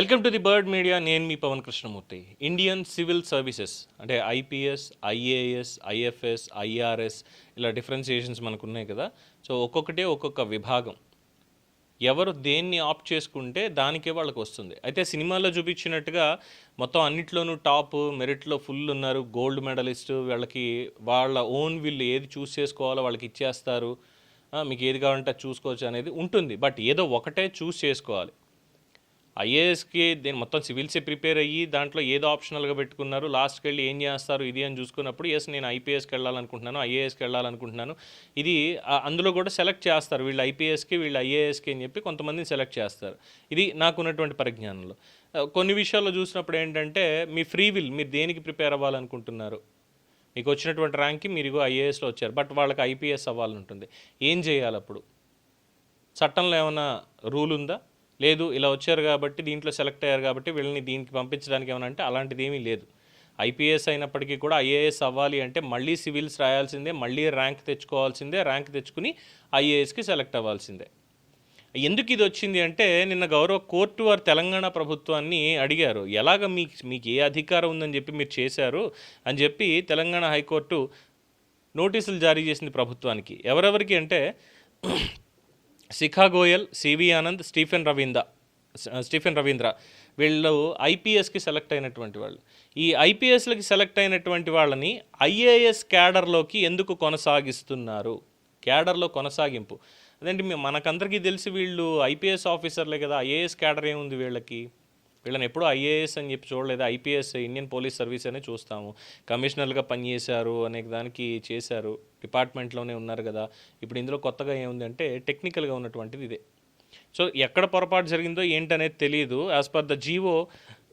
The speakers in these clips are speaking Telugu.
Welcome to the bird media. నేను మీ Pavan Krishnamurthy. Indian civil services అంటే ఐపీఎస్ ఐఏఎస్ ఐఎఫ్ఎస్ ఐఆర్ఎస్ ఇలా డిఫరెన్సియేషన్స్ మనకు ఉన్నాయి కదా. సో ఒక్కొక్కటే ఒక్కొక్క విభాగం. ఎవరు దేన్ని ఆప్ట్ చేసుకుంటే దానికే వాళ్ళకి వస్తుంది. అయితే సినిమాలో చూపించినట్టుగా మొత్తం అన్నిట్లోనూ టాప్ మెరిట్లో ఫుల్ ఉన్నారు. గోల్డ్ మెడలిస్ట్ వాళ్ళకి వాళ్ళ ఓన్ వీళ్ళు ఏది చూస్ చేసుకోవాలో వాళ్ళకి ఇచ్చేస్తారు. మీకు ఏది కావాలంటే అది చూసుకోవచ్చు అనేది ఉంటుంది. బట్ ఏదో ఒకటే చూస్ చేసుకోవాలి. ఐఏఎస్కి దీని మొత్తం సివిల్సే ప్రిపేర్ అయ్యి దాంట్లో ఏదో ఆప్షనల్గా పెట్టుకున్నారు. లాస్ట్కి వెళ్ళి ఏం చేస్తారు? ఇది అని చూసుకున్నప్పుడు ఎస్ నేను ఐపీఎస్కి వెళ్ళాలనుకుంటున్నాను ఐఏఎస్కి వెళ్ళాలనుకుంటున్నాను. ఇది అందులో కూడా సెలెక్ట్ చేస్తారు. వీళ్ళు ఐపీఎస్కి వీళ్ళు ఐఏఎస్కి అని చెప్పి కొంతమందిని సెలెక్ట్ చేస్తారు. ఇది నాకున్నటువంటి పరిజ్ఞానంలో. కొన్ని విషయాల్లో చూసినప్పుడు ఏంటంటే మీ ఫ్రీ విల్ మీరు దేనికి ప్రిపేర్ అవ్వాలనుకుంటున్నారు? మీకు వచ్చినటువంటి ర్యాంక్కి మీరు ఐఏఎస్లో వచ్చారు. బట్ వాళ్ళకి ఐపీఎస్ అవ్వాలని ఉంటుంది ఏం చేయాలి అప్పుడు చట్టంలో ఏమైనా రూల్ ఉందా? లేదు ఇలా వచ్చారు కాబట్టి దీంట్లో సెలెక్ట్ అయ్యారు కాబట్టి వీళ్ళని దీనికి పంపించడానికి ఏమైనా అంటే అలాంటిది ఏమీ లేదు. ఐపీఎస్ అయినప్పటికీ కూడా ఐఏఎస్ అవ్వాలి అంటే మళ్ళీ సివిల్స్ రాయాల్సిందే మళ్ళీ ర్యాంక్ తెచ్చుకోవాల్సిందే ర్యాంక్ తెచ్చుకుని ఐఏఎస్కి సెలెక్ట్ అవ్వాల్సిందే. ఎందుకు ఇది వచ్చింది అంటే నిన్న గౌరవ కోర్టు వారు తెలంగాణ ప్రభుత్వాన్ని అడిగారు. ఎలాగ మీకు మీకు ఏ అధికారం ఉందని చెప్పి మీరు చేశారు అని చెప్పి తెలంగాణ హైకోర్టు నోటీసులు జారీ చేసింది ప్రభుత్వానికి. ఎవరెవరికి అంటే Shikha Goyal CV Anand Stephen Ravindra Stephen Ravindra వీళ్ళు ఐపీఎస్కి సెలెక్ట్ అయినటువంటి వాళ్ళు. ఈ ఐపీఎస్లకి సెలెక్ట్ అయినటువంటి వాళ్ళని ఐఏఎస్ క్యాడర్లోకి ఎందుకు కొనసాగిస్తున్నారు? క్యాడర్లో కొనసాగింపు. అదేంటి మనకందరికీ తెలిసి వీళ్ళు ఐపీఎస్ ఆఫీసర్లే కదా ఐఏఎస్ క్యాడర్ ఏముంది వీళ్ళకి? వీళ్ళని ఎప్పుడూ ఐఏఎస్ అని చెప్పి చూడలేదు? ఐపీఎస్ ఇండియన్ పోలీస్ సర్వీస్ అనే చూస్తాము. కమిషనర్గా పనిచేశారు అనే దానికి చేశారు. డిపార్ట్మెంట్లోనే ఉన్నారు కదా. ఇప్పుడు ఇందులో కొత్తగా ఏముంది అంటే టెక్నికల్గా ఉన్నటువంటిది ఇదే. సో ఎక్కడ పొరపాటు జరిగిందో ఏంటనేది తెలియదు as per the GO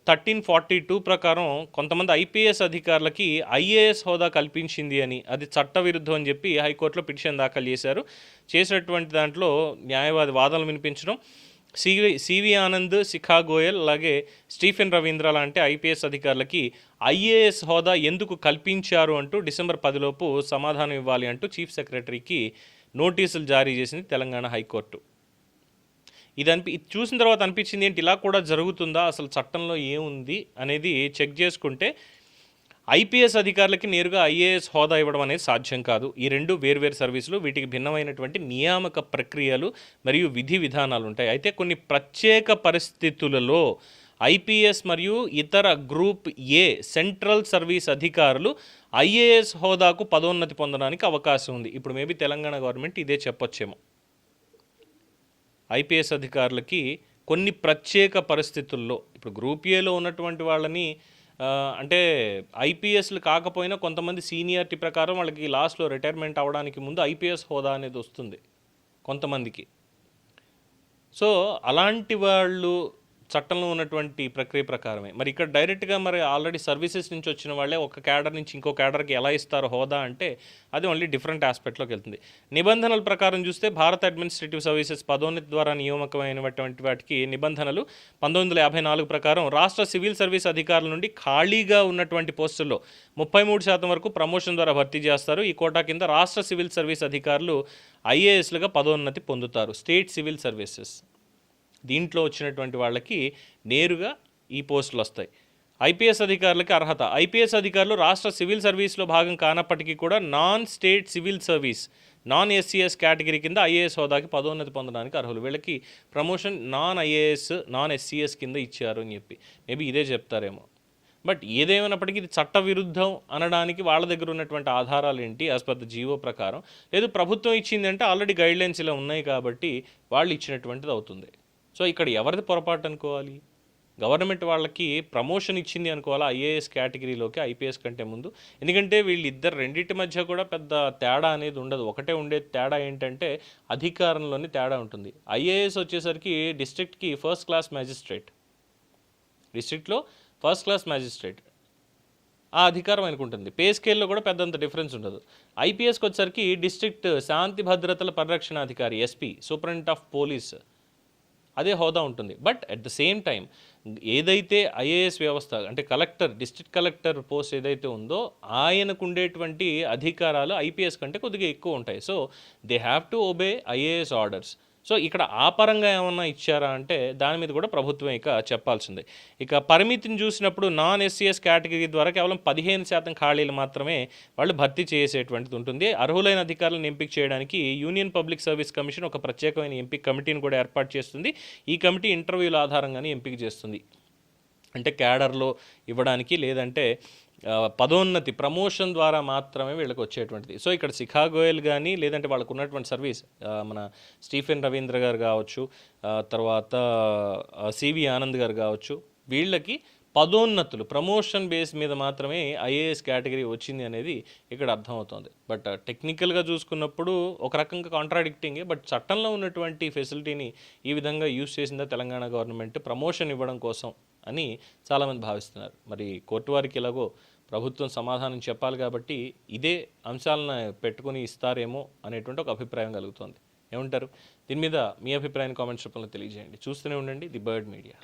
thirteen forty two ప్రకారం కొంతమంది ఐపీఎస్ అధికారులకి ఐఏఎస్ హోదా కల్పించింది అని అది చట్టవిరుద్ధం అని చెప్పి హైకోర్టులో పిటిషన్ దాఖలు చేశారు. చేసినటువంటి దాంట్లో న్యాయవాది వాదనలు వినిపించడం C V C V Anand Shikha Goyal అలాగే స్టీఫెన్ రవీంద్ర లాంటి ఐపీఎస్ అధికారులకి ఐఏఎస్ హోదా ఎందుకు కల్పించారు అంటూ డిసెంబర్ పదిలోపు సమాధానం ఇవ్వాలి అంటూ చీఫ్ సెక్రటరీకి నోటీసులు జారీ చేసింది తెలంగాణ హైకోర్టు. ఇది అనిపి ఇది చూసిన తర్వాత అనిపించింది ఏంటి ఇలా కూడా జరుగుతుందా అసలు చట్టంలో ఏముంది అనేది చెక్ చేసుకుంటే ఐపీఎస్ అధికారులకి నేరుగా ఐఏఎస్ హోదా ఇవ్వడం అనేది సాధ్యం కాదు. ఈ రెండు వేర్వేరు సర్వీసులు వీటికి భిన్నమైనటువంటి నియామక ప్రక్రియలు మరియు విధి విధానాలు ఉంటాయి. అయితే కొన్ని ప్రత్యేక పరిస్థితులలో ఐపీఎస్ మరియు ఇతర గ్రూప్ ఏ సెంట్రల్ సర్వీస్ అధికారులు ఐఏఎస్ హోదాకు పదోన్నతి పొందడానికి అవకాశం ఉంది. ఇప్పుడు మేబీ తెలంగాణ గవర్నమెంట్ ఇదే చెప్పొచ్చేమో. ఐపీఎస్ అధికారులకి కొన్ని ప్రత్యేక పరిస్థితుల్లో ఇప్పుడు గ్రూప్ ఏలో ఉన్నటువంటి వాళ్ళని అంటే ఐపీఎస్లు కాకపోయినా కొంతమంది సీనియారిటీ ప్రకారం వాళ్ళకి లాస్ట్లో రిటైర్మెంట్ అవడానికి ముందు ఐపీఎస్ హోదా అనేది వస్తుంది కొంతమందికి. సో అలాంటి వాళ్ళు చట్టంలో ఉన్నటువంటి ప్రక్రియ ప్రకారమే. మరి ఇక్కడ డైరెక్ట్గా మరి ఆల్రెడీ సర్వీసెస్ నుంచి వచ్చిన వాళ్ళే ఒక క్యాడర్ నుంచి ఇంకో క్యాడర్కి ఎలా ఇస్తారు హోదా అంటే అది ఓన్లీ డిఫరెంట్ ఆస్పెక్ట్లోకి వెళ్తుంది. నిబంధనల ప్రకారం చూస్తే భారత అడ్మినిస్ట్రేటివ్ సర్వీసెస్ పదోన్నతి ద్వారా నియామకమైనటువంటి వాటికి నిబంధనలు పంతొమ్మిది వందల యాభై నాలుగు ప్రకారం రాష్ట్ర సివిల్ సర్వీస్ అధికారుల నుండి ఖాళీగా ఉన్నటువంటి పోస్టుల్లో ముప్పై మూడు శాతం వరకు ప్రమోషన్ ద్వారా భర్తీ చేస్తారు. ఈ కోటా కింద రాష్ట్ర సివిల్ సర్వీస్ అధికారులు ఐఏఎస్లుగా పదోన్నతి పొందుతారు. State civil services. దీంట్లో వచ్చినటువంటి వాళ్ళకి నేరుగా ఈ పోస్టులు వస్తాయి. ఐపీఎస్ అధికారులకి అర్హత. ఐపీఎస్ అధికారులు రాష్ట్ర సివిల్ సర్వీస్లో భాగం కానప్పటికీ కూడా non state civil service non SCS category కింద ఐఏఎస్ హోదాకి పదోన్నతి పొందడానికి అర్హులు. వీళ్ళకి promotion non IAS non SCS కింద ఇచ్చారు అని చెప్పి. మేబీ ఇదే చెప్తారేమో. బట్ ఏదేమైనప్పటికీ ఇది చట్టవిరుద్ధం అనడానికి వాళ్ళ దగ్గర ఉన్నటువంటి ఆధారాలు ఏంటి? యాజ్ పర్ ద జీవో ప్రకారం. లేదు ప్రభుత్వం ఇచ్చిందంటే ఆల్రెడీ గైడ్లైన్స్ ఇలా ఉన్నాయి కాబట్టి వాళ్ళు ఇచ్చినటువంటిది అవుతుంది. సో ఇక్కడ ఎవరిది పొరపాటు అనుకోవాలి? గవర్నమెంట్ వాళ్ళకి ప్రమోషన్ ఇచ్చింది అనుకోవాలా ఐఏఎస్ కేటగిరీలోకి ఐపీఎస్ కంటే ముందు? ఎందుకంటే వీళ్ళిద్దరు రెండింటి మధ్య కూడా పెద్ద తేడా అనేది ఉండదు. ఒకటే ఉండే తేడా ఏంటంటే అధికారంలోని తేడా ఉంటుంది. ఐఏఎస్ వచ్చేసరికి డిస్ట్రిక్ట్కి ఫస్ట్ క్లాస్ మ్యాజిస్ట్రేట్. డిస్ట్రిక్ట్లో ఫస్ట్ క్లాస్ మ్యాజిస్ట్రేట్. ఆ అధికారం ఆయనకు ఉంటుంది. పే స్కేల్లో కూడా పెద్దంత డిఫరెన్స్ ఉండదు. ఐపీఎస్కి వచ్చేసరికి డిస్ట్రిక్ట్ శాంతి భద్రతల పరిరక్షణ అధికారి ఎస్పీ సూపరింటెండెంట్ ఆఫ్ పోలీస్ అదే హోదా ఉంటుంది. But at the same time ఏదైతే ఐఏఎస్ వ్యవస్థ అంటే కలెక్టర్ డిస్ట్రిక్ట్ కలెక్టర్ పోస్ట్ ఏదైతే ఉందో ఆయనకు ఉండేటువంటి అధికారాలు ఐపీఎస్ కంటే కొద్దిగా ఎక్కువ ఉంటాయి. So they have to obey IAS orders so ఇక్కడ ఆ పరంగా ఏమన్నా ఇచ్చారా అంటే దాని మీద కూడా ప్రభుత్వం ఇక చెప్పాల్సిందే. ఇక పరిమితిని చూసినప్పుడు నాన్ ఎస్సీఎస్ కేటగిరీ ద్వారా కేవలం పదిహేను శాతం ఖాళీలు మాత్రమే వాళ్ళు భర్తీ చేసేటువంటిది ఉంటుంది. అర్హులైన అధికారులను ఎంపిక చేయడానికి యూనియన్ పబ్లిక్ సర్వీస్ కమిషన్ ఒక ప్రత్యేకమైన ఎంపిక కమిటీని కూడా ఏర్పాటు చేస్తుంది. ఈ కమిటీ ఇంటర్వ్యూల ఆధారంగానే ఎంపిక చేస్తుంది. అంటే క్యాడర్లో ఇవ్వడానికి లేదంటే పదోన్నతి ప్రమోషన్ ద్వారా మాత్రమే వీళ్ళకి వచ్చేటువంటిది. సో ఇక్కడ శిఖా గోయల్ కానీ లేదంటే వాళ్ళకు ఉన్నటువంటి సర్వీస్ మన స్టీఫెన్ రవీంద్ర గారు కావచ్చు తర్వాత సివి ఆనంద్ గారు కావచ్చు వీళ్ళకి పదోన్నతులు ప్రమోషన్ బేస్ మీద మాత్రమే ఐఏఎస్ కేటగిరీ వచ్చింది అనేది ఇక్కడ అర్థమవుతోంది. బట్ టెక్నికల్గా చూసుకున్నప్పుడు ఒక రకంగా కాంట్రాడిక్టింగే బట్ చట్టంలో ఉన్నటువంటి ఫెసిలిటీని ఈ విధంగా యూజ్ చేసిందా తెలంగాణ గవర్నమెంట్ ప్రమోషన్ ఇవ్వడం కోసం అని చాలామంది భావిస్తున్నారు. మరి కోర్టు వారికి ఎలాగో ప్రభుత్వం సమాధానం చెప్పాలి కాబట్టి ఇదే అంశాలను పెట్టుకుని ఇస్తారేమో అనేటువంటి ఒక అభిప్రాయం కలుగుతోంది. ఏమంటారు? దీని మీద మీ అభిప్రాయాన్ని కామెంట్స్ రూపంలో తెలియజేయండి. చూస్తూనే ఉండండి ది బర్డ్ మీడియా.